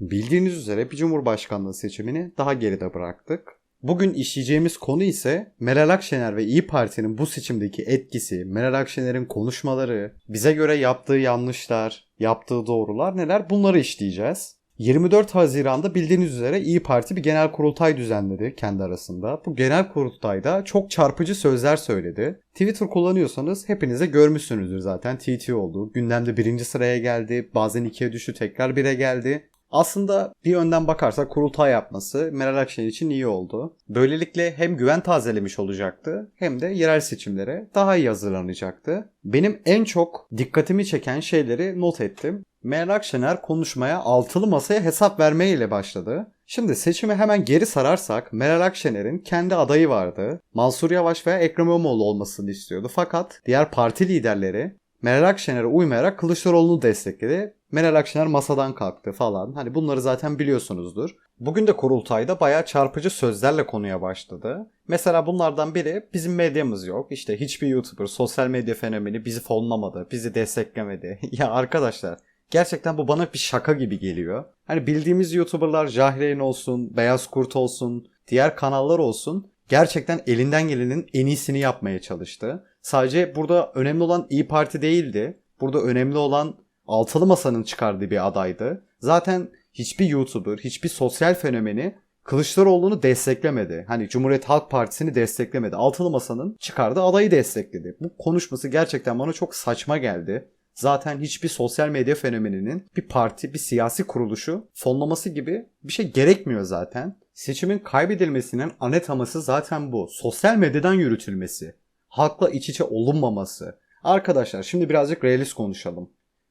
Bildiğiniz üzere bir cumhurbaşkanlığı seçimini daha geride bıraktık. Bugün işleyeceğimiz konu ise Meral Akşener ve İyi Parti'nin bu seçimdeki etkisi, Meral Akşener'in konuşmaları, bize göre yaptığı yanlışlar, yaptığı doğrular neler bunları işleyeceğiz. 24 Haziran'da bildiğiniz üzere İyi Parti bir genel kurultay düzenledi kendi arasında. Bu genel kurultayda çok çarpıcı sözler söyledi. Twitter kullanıyorsanız hepinize görmüşsünüzdür zaten TT oldu. Gündemde birinci sıraya geldi. Bazen ikiye düştü tekrar bire geldi. Aslında bir yönden bakarsak kurultay yapması Meral Akşener için iyi oldu. Böylelikle hem güven tazelemiş olacaktı hem de yerel seçimlere daha iyi hazırlanacaktı. Benim en çok dikkatimi çeken şeyleri not ettim. Meral Akşener konuşmaya altılı masaya hesap vermeyle başladı. Şimdi seçimi hemen geri sararsak Meral Akşener'in kendi adayı vardı. Mansur Yavaş veya Ekrem İmamoğlu olmasını istiyordu. Fakat diğer parti liderleri Meral Akşener'e uymayarak Kılıçdaroğlu'nu destekledi. Meral Akşener masadan kalktı falan. Hani bunları zaten biliyorsunuzdur. Bugün de kurultayda bayağı çarpıcı sözlerle konuya başladı. Mesela bunlardan biri bizim medyamız yok. İşte hiçbir YouTuber, sosyal medya fenomeni bizi fonlamadı, bizi desteklemedi. ya arkadaşlar gerçekten bu bana bir şaka gibi geliyor. Hani bildiğimiz YouTuber'lar Jahreyn olsun, Beyaz Kurt olsun, diğer kanallar olsun gerçekten elinden gelenin en iyisini yapmaya çalıştı. Sadece burada önemli olan İyi Parti değildi. Burada önemli olan Altılı Masa'nın çıkardığı bir adaydı. Zaten hiçbir YouTuber, hiçbir sosyal fenomeni Kılıçdaroğlu'nu desteklemedi. Hani Cumhuriyet Halk Partisi'ni desteklemedi. Altılı Masa'nın çıkardığı adayı destekledi. Bu konuşması gerçekten bana çok saçma geldi. Zaten hiçbir sosyal medya fenomeninin bir parti, bir siyasi kuruluşu fonlaması gibi bir şey gerekmiyor zaten. Seçimin kaybedilmesinin ana teması zaten bu. Sosyal medyadan yürütülmesi. Halkla iç içe olunmaması. Arkadaşlar şimdi birazcık realist konuşalım.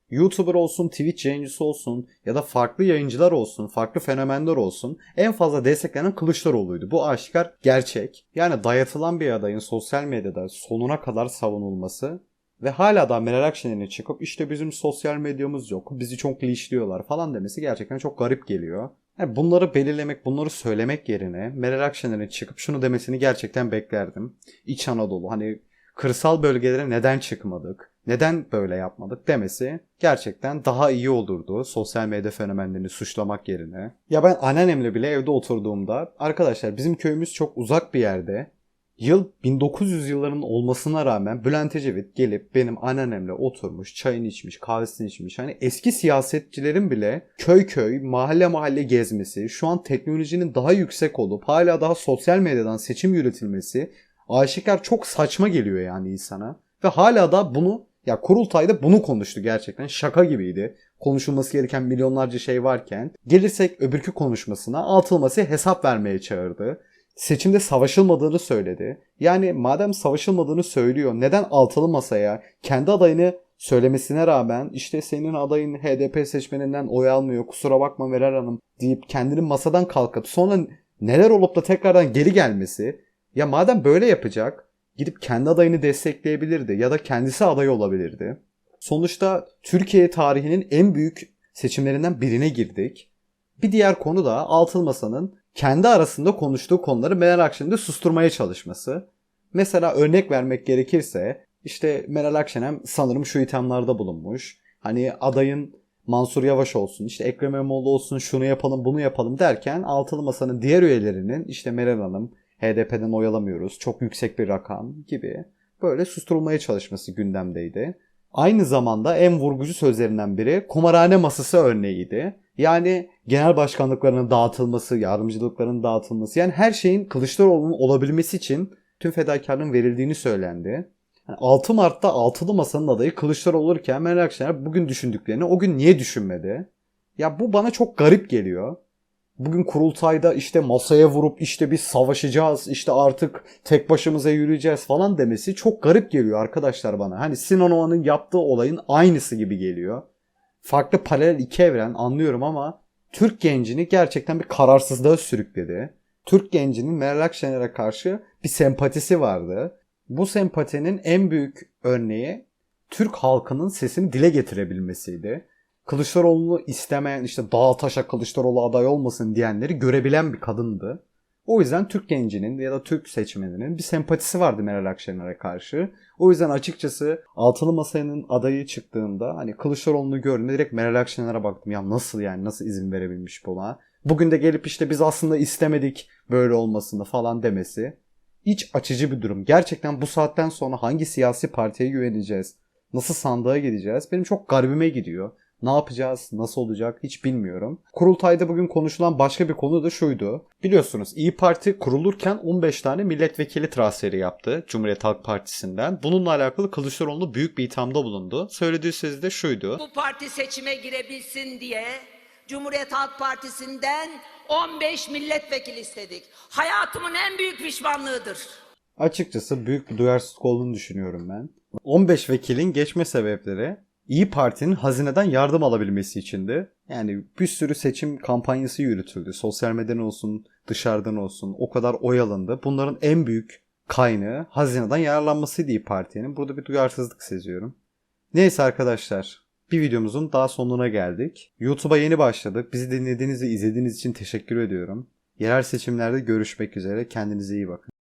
YouTuber olsun, Twitch yayıncısı olsun ya da farklı yayıncılar olsun, farklı fenomenler olsun en fazla desteklenen Kılıçdaroğlu'ydu. Bu aşikar gerçek. Yani dayatılan bir adayın sosyal medyada sonuna kadar savunulması ve hala da Meral Akşener'in çıkıp işte bizim sosyal medyamız yok, bizi çok linçliyorlar falan demesi gerçekten çok garip geliyor. Yani bunları belirlemek, bunları söylemek yerine Meral Akşener'in çıkıp şunu demesini gerçekten beklerdim. İç Anadolu hani kırsal bölgelere neden çıkmadık? Neden böyle yapmadık demesi gerçekten daha iyi olurdu sosyal medya fenomenlerini suçlamak yerine. Ya ben anneannemle bile evde oturduğumda arkadaşlar bizim köyümüz çok uzak bir yerde. Yıl 1900 yılların olmasına rağmen Bülent Ecevit gelip benim anneannemle oturmuş, çayını içmiş, kahvesini içmiş. Hani eski siyasetçilerin bile köy köy, mahalle mahalle gezmesi, şu an teknolojinin daha yüksek olup hala daha sosyal medyadan seçim yürütülmesi aşikar çok saçma geliyor yani insana. Ve hala da bunu ya kurultayda bunu konuştu gerçekten. Şaka gibiydi. Konuşulması gereken milyonlarca şey varken gelirsek öbürkü konuşmasına altılması hesap vermeye çağırdı. Seçimde savaşılmadığını söyledi. Yani madem savaşılmadığını söylüyor neden altılı masaya kendi adayını söylemesine rağmen işte senin adayın HDP seçmeninden oy almıyor kusura bakma Meral Hanım deyip kendini masadan kalkıp sonra neler olup da tekrardan geri gelmesi ya madem böyle yapacak gidip kendi adayını destekleyebilirdi ya da kendisi aday olabilirdi. Sonuçta Türkiye tarihinin en büyük seçimlerinden birine girdik. Bir diğer konu da Altılı Masa'nın kendi arasında konuştuğu konuları Meral Akşener'de susturmaya çalışması. Mesela örnek vermek gerekirse işte Meral Akşener sanırım şu ithamlarda bulunmuş. Hani adayın Mansur Yavaş olsun, işte Ekrem İmamoğlu olsun, şunu yapalım, bunu yapalım derken Altılı Masa'nın diğer üyelerinin işte Meral Hanım, HDP'den oy alamıyoruz, çok yüksek bir rakam gibi böyle susturulmaya çalışması gündemdeydi. Aynı zamanda en vurgucu sözlerinden biri kumarhane masası örneğiydi. Yani genel başkanlıklarının dağıtılması, yardımcılıkların dağıtılması yani her şeyin Kılıçdaroğlu'nun olabilmesi için tüm fedakarlığın verildiğini söylendi. Yani 6 Mart'ta altılı masanın adayı Kılıçdaroğlu olurken Meral Akşener bugün düşündüklerini o gün niye düşünmedi? Ya bu bana çok garip geliyor. Bugün kurultayda işte masaya vurup işte biz savaşacağız, işte artık tek başımıza yürüyeceğiz falan demesi çok garip geliyor arkadaşlar bana. Hani Sinan Oğan'ın yaptığı olayın aynısı gibi geliyor. Farklı paralel iki evren anlıyorum ama Türk gencini gerçekten bir kararsızlığa sürükledi. Türk gencinin Meral Akşener'e karşı bir sempatisi vardı. Bu sempatinin en büyük örneği Türk halkının sesini dile getirebilmesiydi. Kılıçdaroğlu'nu istemeyen işte dağa taşa Kılıçdaroğlu aday olmasın diyenleri görebilen bir kadındı. O yüzden Türk gencinin ya da Türk seçmeninin bir sempatisi vardı Meral Akşener'e karşı. O yüzden açıkçası Altılı Masa'nın adayı çıktığında hani Kılıçdaroğlu'nu gördüğümde direkt Meral Akşener'e baktım. Ya nasıl yani nasıl izin verebilmiş buna? Bugün de gelip işte biz aslında istemedik böyle olmasını falan demesi. İç açıcı bir durum. Gerçekten bu saatten sonra hangi siyasi partiye güveneceğiz? Nasıl sandığa gideceğiz? Benim çok garibime gidiyor. Ne yapacağız? Nasıl olacak? Hiç bilmiyorum. Kurultayda bugün konuşulan başka bir konu da şuydu. Biliyorsunuz İyi Parti kurulurken 15 tane milletvekili transferi yaptı Cumhuriyet Halk Partisi'nden. Bununla alakalı Kılıçdaroğlu büyük bir ithamda bulundu. Söylediği söz de şuydu. Bu parti seçime girebilsin diye Cumhuriyet Halk Partisi'nden 15 milletvekili istedik. Hayatımın en büyük pişmanlığıdır. Açıkçası büyük bir duyarsızlık olduğunu düşünüyorum ben. 15 vekilin geçme sebepleri İyi Parti'nin hazineden yardım alabilmesi içindi. Yani bir sürü seçim kampanyası yürütüldü. Sosyal medyadan olsun, dışarıdan olsun o kadar oy alındı. Bunların en büyük kaynağı hazineden yararlanmasıydı İyi Parti'nin. Burada bir duyarsızlık seziyorum. Neyse arkadaşlar bir videomuzun daha sonuna geldik. YouTube'a yeni başladık. Bizi dinlediğiniz ve izlediğiniz için teşekkür ediyorum. Yerel seçimlerde görüşmek üzere. Kendinize iyi bakın.